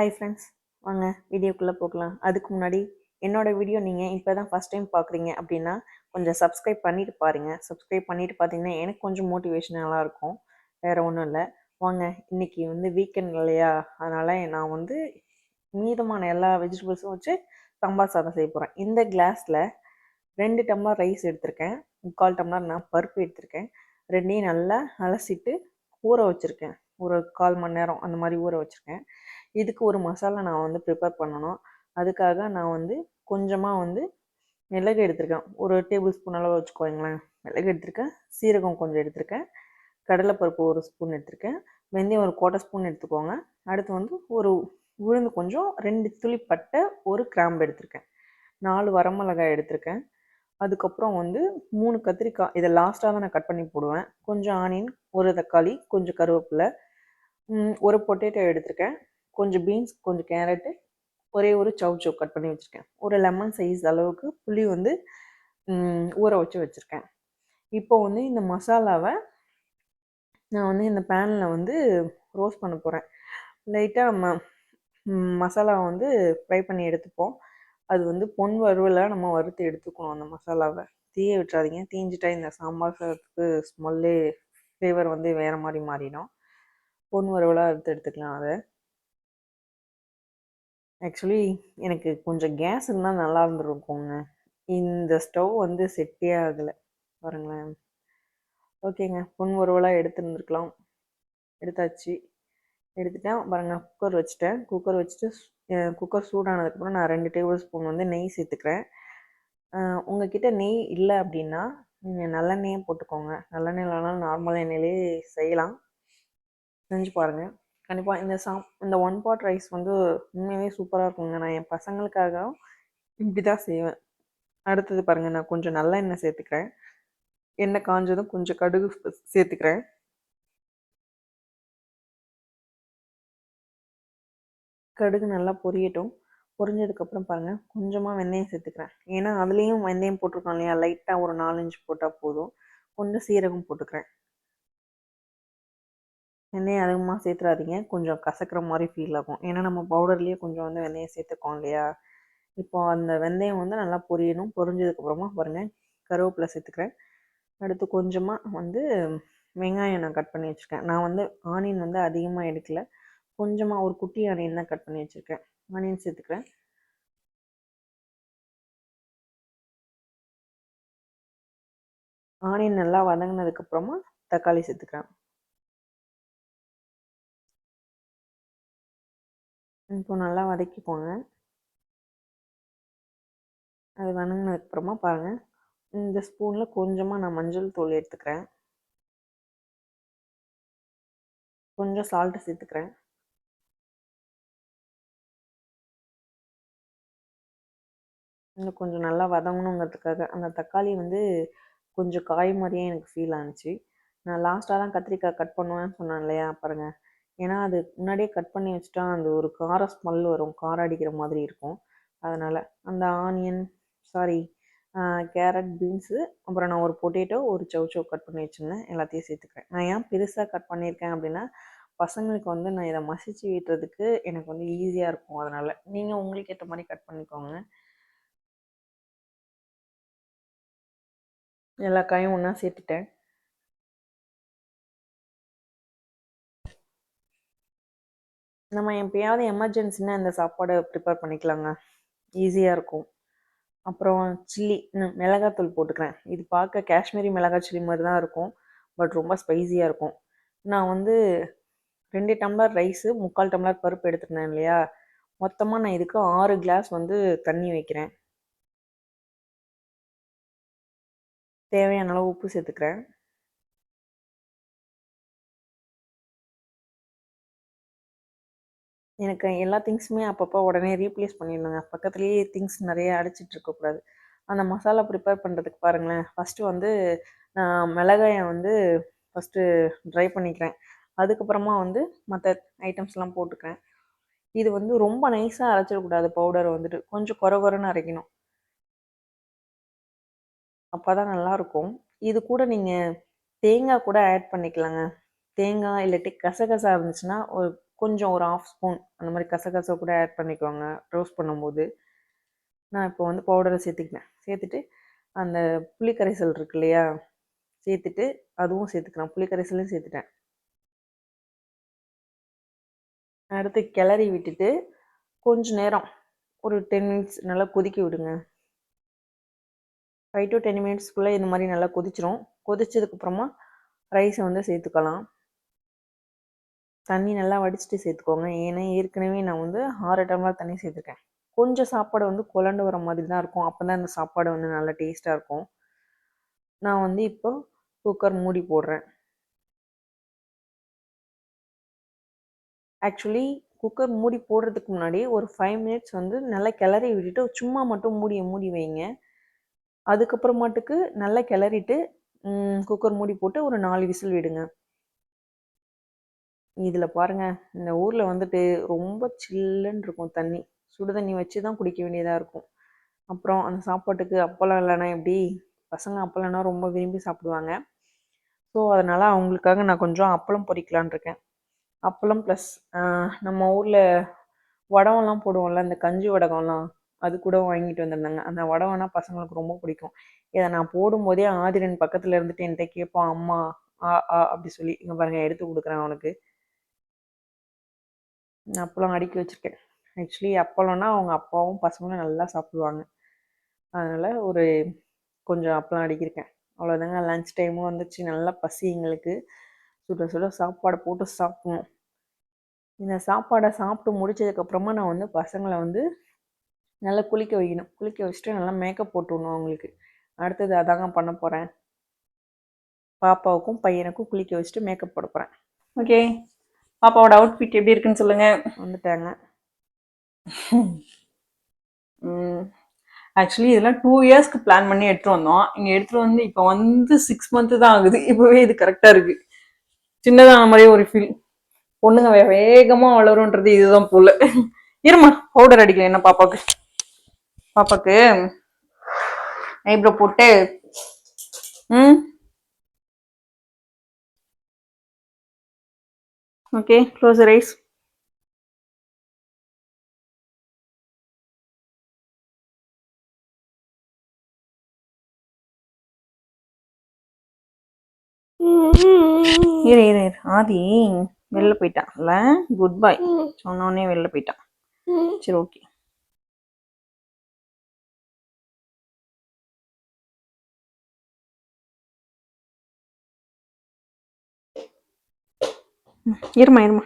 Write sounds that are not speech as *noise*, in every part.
Hi friends வாங்க வீடியோக்குள்ளே போகலாம். அதுக்கு முன்னாடி என்னோடய வீடியோ நீங்கள் இப்போ தான் ஃபஸ்ட் டைம் பார்க்குறீங்க அப்படின்னா கொஞ்சம் சப்ஸ்கிரைப் பண்ணிட்டு பாருங்கள் சப்ஸ்கிரைப் பண்ணிட்டு பார்த்தீங்கன்னா எனக்கு கொஞ்சம் மோட்டிவேஷனலாக இருக்கும். வேறு ஒன்றும் இல்லை. வாங்க இன்றைக்கி வந்து வீக்கெண்ட் இல்லையா? அதனால் நான் வந்து மீதமான எல்லா வெஜிடபிள்ஸும் வச்சு சாம்பார் சாதம் செய்ய போகிறேன் இந்த கிளாஸில் ரெண்டு டம்ளர் ரைஸ் எடுத்திருக்கேன். முக்கால் டம்ளர் நான் பருப்பு எடுத்திருக்கேன். ரெண்டையும் நல்லா அலசிட்டு ஊற வச்சுருக்கேன். ஒரு கால் மணி நேரம் அந்த மாதிரி ஊற வச்சுருக்கேன். இதுக்கு ஒரு மசாலா நான் வந்து ப்ரிப்பேர் பண்ணணும். அதுக்காக நான் வந்து கொஞ்சமாக வந்து மிளகு எடுத்திருக்கேன். ஒரு டேபிள் ஸ்பூன் அளவு வச்சுக்கோங்களேன். மிளகு எடுத்திருக்கேன். சீரகம் கொஞ்சம் எடுத்திருக்கேன். கடலைப்பருப்பு ஒரு ஸ்பூன் எடுத்திருக்கேன். வெந்தயம் ஒரு கோட்டை ஸ்பூன் எடுத்துக்கோங்க. அடுத்து வந்து ஒரு உளுந்து கொஞ்சம் ரெண்டு துளி பட்டை ஒரு கிராம்பு எடுத்திருக்கேன். நாலு வரமிளகாய் எடுத்திருக்கேன். அதுக்கப்புறம் வந்து மூணு கத்திரிக்காய் இதை லாஸ்ட்டாக தான் நான் கட் பண்ணி போடுவேன். கொஞ்சம் ஆனியன் ஒரு தக்காளி கொஞ்சம் கருவேப்பிலை ஒரு பொட்டேட்டோ எடுத்திருக்கேன். கொஞ்சம் பீன்ஸ் கொஞ்சம் கேரட்டு ஒரே ஒரு சவ் சவ் கட் பண்ணி வச்சுருக்கேன். ஒரு லெமன் சைஸ் அளவுக்கு புளி வந்து ஊற வச்சு வச்சுருக்கேன். இப்போ வந்து இந்த மசாலாவை நான் வந்து இந்த பேனில் வந்து ரோஸ்ட் பண்ண போகிறேன் லைட்டாக ம மசாலாவை வந்து ஃப்ரை பண்ணி எடுத்துப்போம். அது வந்து பொன் வறுவலாக நம்ம வறுத்து எடுத்துக்கணும் அந்த மசாலாவை. தீய விட்டுறாதீங்க. தீஞ்சிட்டா இந்த சாம்பார் சாதத்துக்கு ஸ்மெல்லே ஃப்ளேவர் வந்து வேறு மாதிரி மாறிடும். பொன் வறுவலாக அறுத்து எடுத்துக்கலாம் அதை. ஆக்சுவலி எனக்கு கொஞ்சம் கேஸ் இருந்தால் நல்லா இருந்துருக்கோங்க. இந்த ஸ்டவ் வந்து செட்டே ஆகலை. பாருங்களேன். ஓகேங்க பொன் உருவலாக எடுத்துருந்துருக்கலாம். எடுத்தாச்சு. எடுத்துட்டேன். பாருங்கள் குக்கர் வச்சுட்டேன். குக்கர் வச்சுட்டு குக்கர் சூடானதுக்கப்புறம் நான் ரெண்டு டேபிள் ஸ்பூன் வந்து நெய் சேர்த்துக்கிறேன். உங்ககிட்ட நெய் இல்லை அப்படின்னா நீங்கள் நல்லெண்ணெயே போட்டுக்கோங்க. நல்லெண்ணெய் இல்லைனாலும் நார்மல் எண்ணெயிலே செய்யலாம். செஞ்சு பாருங்கள் கண்டிப்பாக இந்த சாம் இந்த ஒன் பாட் ரைஸ் வந்து உண்மையாகவே சூப்பராக இருக்குங்க. நான் என் பசங்களுக்காக இப்படி தான் செய்வேன். அடுத்தது பாருங்கள் நான் கொஞ்சம் நல்ல எண்ணெய் சேர்த்துக்கிறேன். எண்ணெய் காஞ்சதும் கொஞ்சம் கடுகு சேர்த்துக்கிறேன். கடுகு நல்லா பொரியட்டும். பொரிஞ்சதுக்கப்புறம் பாருங்கள் கொஞ்சமாக வெந்தயம் சேர்த்துக்கிறேன். ஏன்னா அதுலேயும் வெந்தயம் போட்டிருக்கோம் இல்லையா? லைட்டாக ஒரு நாலஞ்சு போட்டால் போதும். கொஞ்சம் சீரகம் போட்டுக்கிறேன். வெந்தயம் அதிகமாக சேர்த்துறாதீங்க கொஞ்சம் கசக்கிற மாதிரி ஃபீல் ஆகும். ஏன்னா நம்ம பவுடர்லேயே கொஞ்சம் வந்து வெந்தயம் சேர்த்துக்கோம் இல்லையா? இப்போ அந்த வெந்தயம் வந்து நல்லா பொரியணும். பொரிஞ்சதுக்கப்புறமா பாருங்கள் கருவேப்பிலை சேர்த்துக்கிறேன் அடுத்து கொஞ்சமாக வந்து வெங்காயம் நான் கட் பண்ணி வச்சுருக்கேன். நான் வந்து ஆனியன் வந்து அதிகமாக எடுக்கல. கொஞ்சமாக ஒரு குட்டி ஆனியன் தான் கட் பண்ணி வச்சுருக்கேன். ஆனியன் சேர்த்துக்கிறேன் ஆனியன் நல்லா வதங்கினதுக்கப்புறமா தக்காளி சேர்த்துக்கிறேன் இப்போ நல்லா வதக்கிக்கோங்க. அது வதங்கினதுக்கப்புறமா பாருங்கள் இந்த ஸ்பூனில் கொஞ்சமாக நான் மஞ்சள் தூள் எடுத்துக்கிறேன். கொஞ்சம் சால்ட்டு சேர்த்துக்கிறேன். இன்னும் கொஞ்சம் நல்லா வதங்கணுங்கிறதுக்காக அந்த தக்காளி வந்து கொஞ்சம் காய் மாதிரியே எனக்கு ஃபீல் ஆனிச்சு. நான் லாஸ்ட்டாக தான் கத்திரிக்காய் கட் பண்ணுவேன்னு சொன்னேன் இல்லையா? பாருங்கள் ஏன்னா அது முன்னாடியே கட் பண்ணி வச்சுட்டா அந்த ஒரு கார ஸ்மெல் வரும். காரம் அடிக்கிற மாதிரி இருக்கும். அதனால் அந்த ஆனியன் சாரி கேரட் பீன்ஸு அப்புறம் நான் ஒரு பொட்டேட்டோ ஒரு சவ் சவ் கட் பண்ணி வச்சுருந்தேன். எல்லாத்தையும் சேர்த்துக்கிறேன். நான் ஏன் பெருசாக கட் பண்ணியிருக்கேன் அப்படின்னா பசங்களுக்கு வந்து நான் இதை மசிச்சு வீட்டுறதுக்கு எனக்கு வந்து ஈஸியாக இருக்கும் அதனால். நீங்கள் உங்களுக்கு ஏற்ற மாதிரி கட் பண்ணிக்கோங்க. எல்லா காயும் ஒன்றா சேர்த்துட்டேன். நம்ம எப்பயாவது எமர்ஜென்சின்னா இந்த சாப்பாடை ப்ரிப்பேர் பண்ணிக்கலாங்க. ஈஸியாக இருக்கும். அப்புறம் சில்லி மிளகாத்தூள் போட்டுக்கிறேன். இது பார்க்க காஷ்மீரி மிளகாய் சில்லி மாதிரி தான் இருக்கும். பட் ரொம்ப ஸ்பைஸியாக இருக்கும். நான் வந்து ரெண்டு டம்ளர் ரைஸு முக்கால் டம்ளர் பருப்பு எடுத்துருந்தேன் இல்லையா? மொத்தமாக நான் இதுக்கு ஆறு கிளாஸ் வந்து தண்ணி வைக்கிறேன். தேவையான அளவு உப்பு சேர்த்துக்கிறேன். எனக்கு எல்லா திங்ஸுமே அப்பப்போ உடனே ரீப்ளேஸ் பண்ணிடணுங்க. பக்கத்துலேயே திங்ஸ் நிறைய அடிச்சிட்டு இருக்கக்கூடாது அந்த மசாலா ப்ரிப்பேர் பண்ணுறதுக்கு பாருங்களேன். ஃபஸ்ட்டு வந்து நான் மிளகாயை வந்து ஃபஸ்ட்டு ட்ரை பண்ணிக்கிறேன். அதுக்கப்புறமா வந்து மற்ற ஐட்டம்ஸ்லாம் போட்டுக்கிறேன். இது வந்து ரொம்ப நைஸாக அரைச்சிடக்கூடாது. பவுடரை வந்துட்டு கொஞ்சம் குறை குறைன்னு அரைக்கணும். அப்போ தான் நல்லாயிருக்கும். இது கூட நீங்கள் தேங்காய் கூட ஆட் பண்ணிக்கலாங்க. தேங்காய் இல்லாட்டி கசகசா இருந்துச்சுன்னா ஒரு கொஞ்சம் ஒரு ஆஃப் ஸ்பூன் அந்த மாதிரி கசகச கூட ஆட் பண்ணிக்கோங்க. ரோஸ்ட் பண்ணும்போது நான் இப்போ வந்து பவுடரை சேர்த்துக்கிட்டேன். சேர்த்துட்டு அந்த புளி கரைசல் இருக்கு இல்லையா? சேர்த்துட்டு அதுவும் சேர்த்துக்கிறேன் புளி கரைசலையும் சேர்த்துட்டேன். அடுத்து கிளறி விட்டுட்டு கொஞ்ச நேரம் ஒரு டென் மினிட்ஸ் நல்லா கொதிக்க விடுங்க. ஃபைவ் டு டென் மினிட்ஸ்க்குள்ளே இந்த மாதிரி நல்லா கொதிச்சிரும். கொதிச்சதுக்கப்புறமா ரைஸை வந்து சேர்த்துக்கலாம். தண்ணி நல்லா வடிச்சிட்டு சேர்த்துக்கோங்க. ஏன்னா ஏற்கனவே நான் வந்து ஆறு டம்ளர் தண்ணி சேர்த்துருக்கேன். கொஞ்சம் சாப்பாடு வந்து குழண்டு வர மாதிரி தான் இருக்கும். அப்போ தான் அந்த சாப்பாடு வந்து நல்லா டேஸ்ட்டாக இருக்கும். நான் வந்து இப்போ குக்கர் மூடி போடுறேன். ஆக்சுவலி குக்கர் மூடி போடுறதுக்கு முன்னாடி ஒரு ஃபைவ் மினிட்ஸ் வந்து நல்லா கிளறி விட்டுட்டு சும்மா மட்டும் மூடியை மூடி வைங்க. அதுக்கப்புறமாட்டுக்கு நல்லா கிளறிட்டு குக்கர் மூடி போட்டு ஒரு நாலு விசில் விடுங்க. இதில் பாருங்கள் இந்த ஊரில் வந்துட்டு ரொம்ப சில்லுன்னு இருக்கும் தண்ணி. சுடு தண்ணி வச்சு தான் குடிக்க வேண்டியதாக இருக்கும். அப்புறம் அந்த சாப்பாட்டுக்கு அப்பளம் இல்லைன்னா எப்படி? பசங்க அப்பளம்னா ரொம்ப விரும்பி சாப்பிடுவாங்க. ஸோ அதனால் அவங்களுக்காக நான் கொஞ்சம் அப்பளம் பொரிக்கலான் இருக்கேன். அப்பளம் ப்ளஸ் நம்ம ஊரில் வடவெல்லாம் போடுவோம்ல இந்த கஞ்சி வடகம்லாம் அது கூட வாங்கிட்டு வந்திருந்தாங்க. அந்த வடவம்னா பசங்களுக்கு ரொம்ப பிடிக்கும். இதை நான் போடும்போதே ஆதிரன் பக்கத்தில் இருந்துட்டு என்கிட்ட கேட்பான் அம்மா ஆ ஆ அப்படி சொல்லி இங்கே பாருங்கள் எடுத்து கொடுக்குறேன் அவனுக்கு. அப்பளம் அடுக்கி வச்சுருக்கேன். ஆக்சுவலி அப்பளம்னா அவங்க அப்பாவும் பசங்களும் நல்லா சாப்பிடுவாங்க. அதனால் ஒரு கொஞ்சம் அப்பளம் அடிக்கிருக்கேன். அவ்வளோதாங்க லன்ச் டைமும் வந்துச்சு. நல்லா பசி எங்களுக்கு. சுட சுட சாப்பாடை போட்டு சாப்பிடணும். இந்த சாப்பாடை சாப்பிட்டு முடிச்சதுக்கப்புறமா நான் வந்து பசங்களை வந்து நல்லா குளிக்க வைக்கணும். குளிக்க வச்சுட்டு நல்லா மேக்கப் போட்டு விடணும் அவங்களுக்கு. அடுத்தது அதாங்க பண்ண போகிறேன் பாப்பாவுக்கும் பையனுக்கும் குளிக்க வச்சுட்டு மேக்கப் போட போகிறேன் ஓகே பாப்பாவோட அவுட்ஃபிட் எப்படி இருக்குன்னு சொல்லுங்க. வந்துட்டாங்க. ஆக்சுவலி இதெல்லாம் டூ இயர்ஸ்க்கு பிளான் பண்ணி எடுத்துட்டு வந்தோம். இங்கே எடுத்துட்டு வந்து இப்போ வந்து சிக்ஸ் மந்த்து தான் ஆகுது. இப்போவே இது கரெக்டாக இருக்கு. சின்னதான மாதிரியே ஒரு ஃபீல் பொண்ணுங்க வேகமாக வளரும்ன்றது இதுதான் போல. இருமா பவுடர் அடிக்கல என்ன பாப்பாக்கு? பாப்பாக்கு ஐப்ரோ போட்டு ம் ஓகே க்ளோஸ் ரைஸ் இரு இரு இரு. ஆதி வெளில போயிட்டான்ல குட் பை சொன்னோடனே வெளில போயிட்டான் சரி ஓகே இருமா இருமா.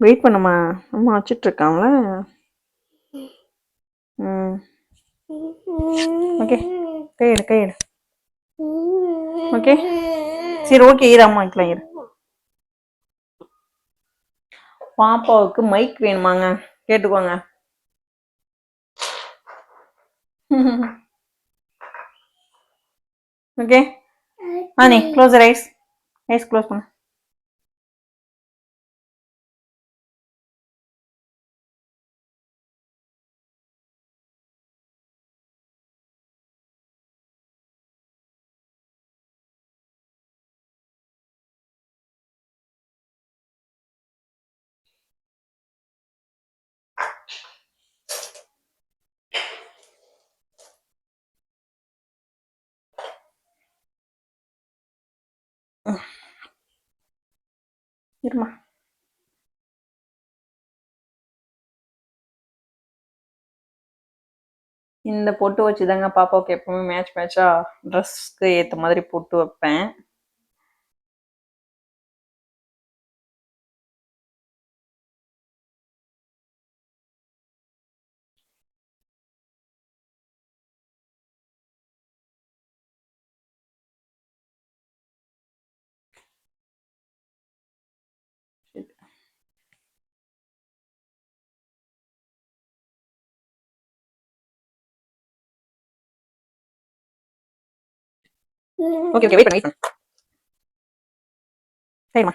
வெயிட் பண்ணுமா? அம்மா வச்சிட்டு இருக்காங்கள ம் ஓகே கையிடு கையிடு ஓகே சரி ஓகே இரு அம்மா வைக்கலாம் இரு. பாப்பாவுக்கு மைக் வேணுமாங்க. கேட்டுக்கோங்க. *laughs* ஓகே ஆனி க்ளோஸ் ஐஸ் ஐஸ் க்ளோஸ் பண்ணு *sighs* இருமா இந்த பொட்டு வச்சு தாங்க பாப்பாவுக்கு எப்பவுமே மேட்ச் மேட்சா ட்ரெஸ்க்கு ஏற்ற மாதிரி பொட்டு வைப்பேன். ஓகே ஓகே வெயிட் பண்ண சரிம்மா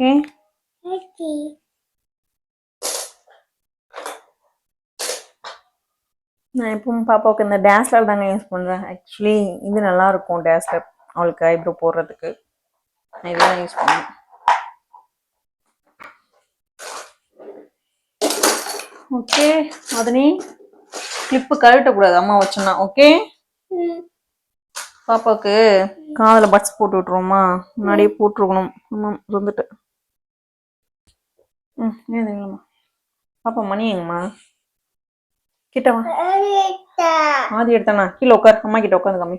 ஓகே ஓகே நான் எப்பவும் பாப்பாவுக்கு இந்த டேஸ்லர் தாங்க யூஸ் பண்ணுறேன் ஆக்சுவலி இது நல்லா இருக்கும் டேஸ்லர் அவளுக்கு ஐப்ரோ போடுறதுக்கு. இதுதான் யூஸ் பண்ணுவேன் ஓகே மதனி கிளிப்பு கழட்டக்கூடாது. அம்மா வச்சோன்னா ஓகே. பாப்பாவுக்கு காதில் பட்ஸ் போட்டு விட்ருவோமா முன்னாடியே போட்டிருக்கணும். ஆமாம் இருந்துட்டு ம் இல்லைம்மா பாப்பா மணி எங்கம்மா? கிட்ட வா. Alita. ஆதி எடுத்தானா? கீழே உட்கார். அம்மா கிட்ட உட்காந்து கம்மி.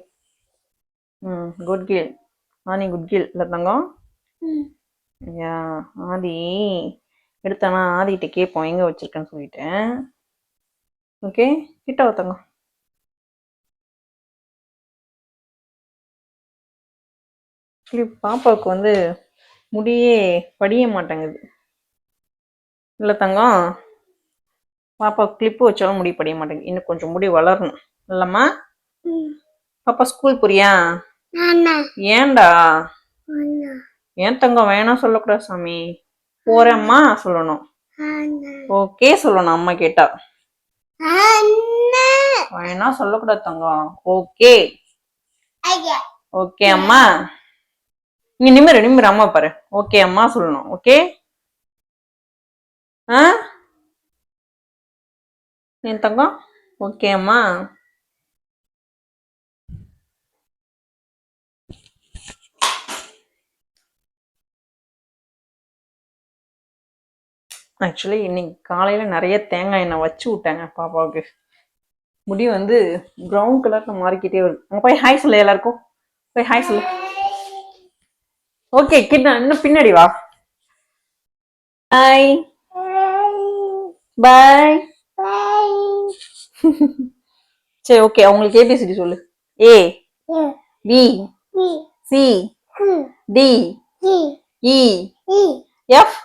ம் குட் கேல் ஆனி குட் கேல் இல்லை தங்கம்? Mm. யா ஆதி. எடுத்தானா ஆதிகிட்ட கேட்போம் எங்கே வச்சிருக்கேன்னு சொல்லிட்டேன் ஓகே கிட்ட தங்கம். ஆக்சுவலி பாப்பாவுக்கு வந்து முடியே படிய மாட்டேங்குது. இல்லை தங்கம்? பாப்பா கிளிப்பு வச்சாலும் முடி படிய மாட்டேங்குது. இன்னும் கொஞ்சம் முடி வளரணும். இல்லைம்மா. பாப்பா ஸ்கூல் போறியா. ஏன்டா? Nana. ஏன் தங்கம் வேணாம் சொல்லக்கூடாது சாமி. போறேம்மா சொல்லணும். ஓகே சொல்லணும் அம்மா கேட்டா. வேணாம் சொல்லக்கூடாது தங்கம். ஓகே. ஓகே அம்மா. இங்க நிமிரு நிமிரு அம்மா பாரு. ஓகே அம்மா சொல்லணும் ஓகே? ஆ? என் தங்கம்? ஓகே அம்மா. ஆக்சுவலி இன்னைக்கு காலையில் நிறைய தேங்காய் எண்ணெய் வச்சு விட்டாங்க பாப்பாவுக்கு. முடி வந்து ப்ரௌன் கலரில் மாறிக்கிட்டே வருது. அங்கே போய் ஹாய் சொல்லு எல்லாருக்கும். போய் ஹாய் சொல்லு. ஓகே கிட்ட இன்னும் பின்னாடி வா. ஹாய் பாய் சரி ஓகே அவங்களுக்கு ஏபிசிடி சொல்லு. A B C D E F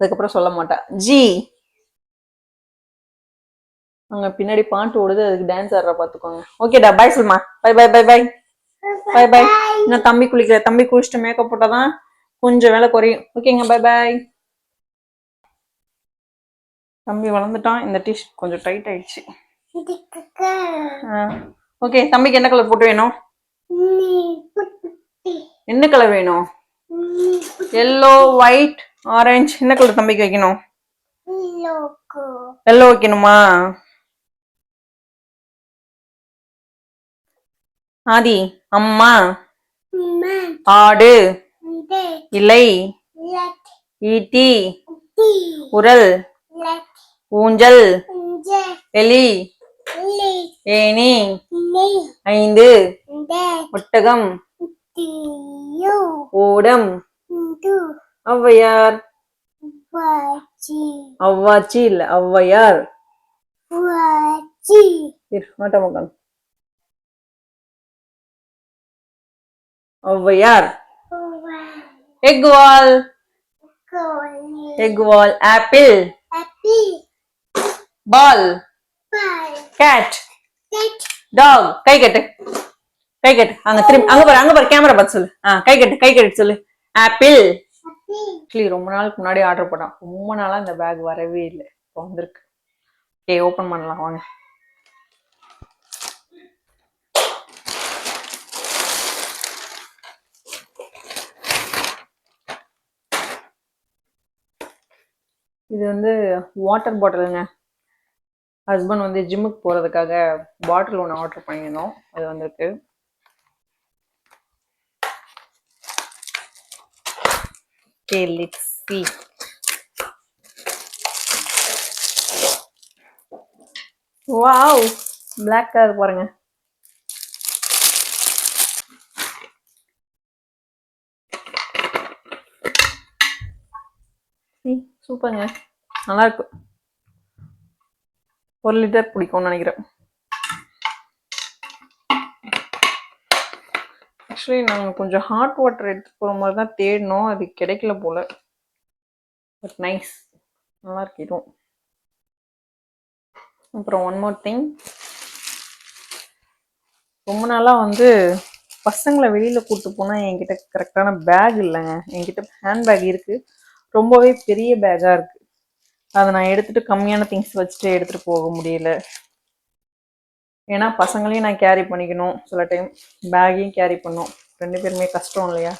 அதுக்கப்புறம் சொல்ல மாட்டா. ஜி. அங்க பின்னாடி பாட்டு ஓடுது அதுக்கு டான்ஸ் ஆடுற பாத்துக்கோங்க. ஓகேடா பாய் சொல்லுமா bye bye bye bye bye bye இன்னும் தம்பி குளிக்கிற தம்பி குளிச்சுட்டு மேக்கப் போட்டாதான் கொஞ்சம் வேலை குறையும். ஓகேங்க பை பை தம்பி வளர்ந்துட்டான் இந்த டிஷர்ட் கொஞ்சம் டைட் ஆயிடுச்சு. ஓகே தம்பிக்கு என்ன கலர் போட்டு வேணும்? என்ன கலர் வேணும்? எல்லோ ஒயிட் ஆரஞ்சு என்ன கலர் தம்பிக்கு வைக்கணும். எல்லோ வைக்கணுமா ஆதி அம்மா. ஆடு. இலை. ஈட்டி. உரல். ஊஞ்சல். எலி. ஏணி. ஐந்து. ஒட்டகம். ஓடம். ஔவையார். அவ்வாச்சி. இல்ல ஔவையார். எக் வால் எக் வால் ஆப்பிள். பால். கேட். டாக். கை கட்டு. கை கட்டு. அங்க திரும்பி அங்க பாரு அங்க பாரு கேமரா பார்த்து சொல்லு. ஆ கை கட்டு கை கட்டு சொல்லு. ஆப்பிள். ஆக்சுவலி ரொம்ப நாளுக்கு முன்னாடி ஆர்டர் பண்ணான் ரொம்ப நாளா இந்த பேக் வரவே இல்லை. இப்போ வந்திருக்கு. ஓகே ஓப்பன் பண்ணலாம். வாங்க. இது வந்து வாட்டர் பாட்டிலுங்க ஹஸ்பண்ட் வந்து ஜிம்முக்கு போகிறதுக்காக பாட்டில் ஒன்று ஆர்டர் பண்ணியிருந்தோம். அது வந்திருக்கு. Okay, let's see wow Black colour பாருங்க சூப்பருங்க நல்லா இருக்கு ஒரு லிட்டர் பிடிக்கும்னு நினைக்கிறேன் ஆக்சுவலி நாங்கள் கொஞ்சம் ஹாட் வாட்டர் எடுத்துகிட்டு போகிற மாதிரி தான் தேடினோம். அது கிடைக்கல போல். பட் நைஸ் நல்லா இருக்கு இதுவும். அப்புறம் ஒன் மோர் திங் ரொம்ப நாளாக வந்து பசங்களை வெளியில் கூப்பிட்டு போனால் என்கிட்ட கரெக்டான பேக் இல்லைங்க. என்கிட்ட ஹேண்ட்பேக் இருக்குது ரொம்பவே பெரிய பேக்காக இருக்குது அதை நான் எடுத்துகிட்டு கம்மியான திங்ஸ் வச்சுட்டு எடுத்துகிட்டு போக முடியல. ஏன்னா பசங்களையும் நான் கேரி பண்ணிக்கணும். சில டைம் பேக்கையும் கேரி பண்ணணும் ரெண்டு பேருமே கஷ்டம் இல்லையா?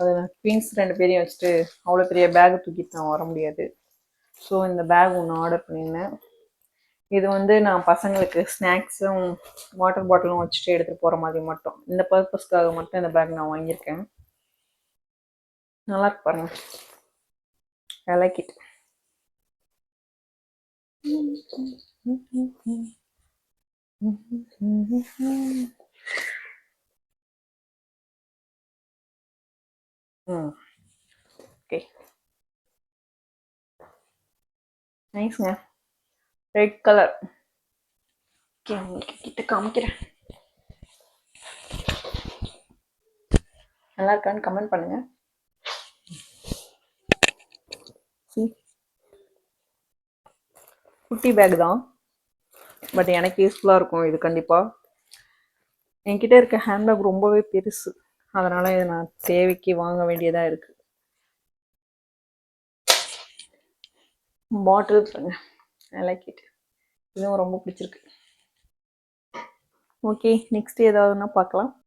அது ட்வின்ஸ் ரெண்டு பேரையும் வச்சுட்டு அவ்வளோ பெரிய பேக் தூக்கிட்டு நான் வர முடியாது. ஸோ இந்த பேக் ஒன்று ஆர்டர் பண்ணியிருந்தேன். இது வந்து நான் பசங்களுக்கு ஸ்நாக்ஸும் வாட்டர் பாட்டிலும் வச்சுட்டு எடுத்துகிட்டு போகிற மாதிரி மட்டும். இந்த பர்பஸ்க்காக மட்டும் இந்த பேக் நான் வாங்கியிருக்கேன். நல்லா இருக்கு பாருங்க. I like it hmm okay நைஸ்ங்க ரெட் கலர் ஓகே உங்களுக்கு கிட்ட காமிக்கிறேன் நல்லா இருக்கான்னு கமெண்ட் பண்ணுங்க See? குட்டி பேக் தான் பட் எனக்கு யூஸ்ஃபுல்லாக இருக்கும் இது கண்டிப்பாக என்கிட்ட இருக்க ஹேண்ட்பேக் ரொம்பவே பெருசு. அதனால் இதை நான் தேவைக்கு வாங்க வேண்டியதாக இருக்குது பாட்டில் பாருங்க. ஐ லைக் இட் இதுவும் ரொம்ப பிடிச்சிருக்கு. ஓகே நெக்ஸ்ட் ஏதாவதுன்னா பார்க்கலாம்.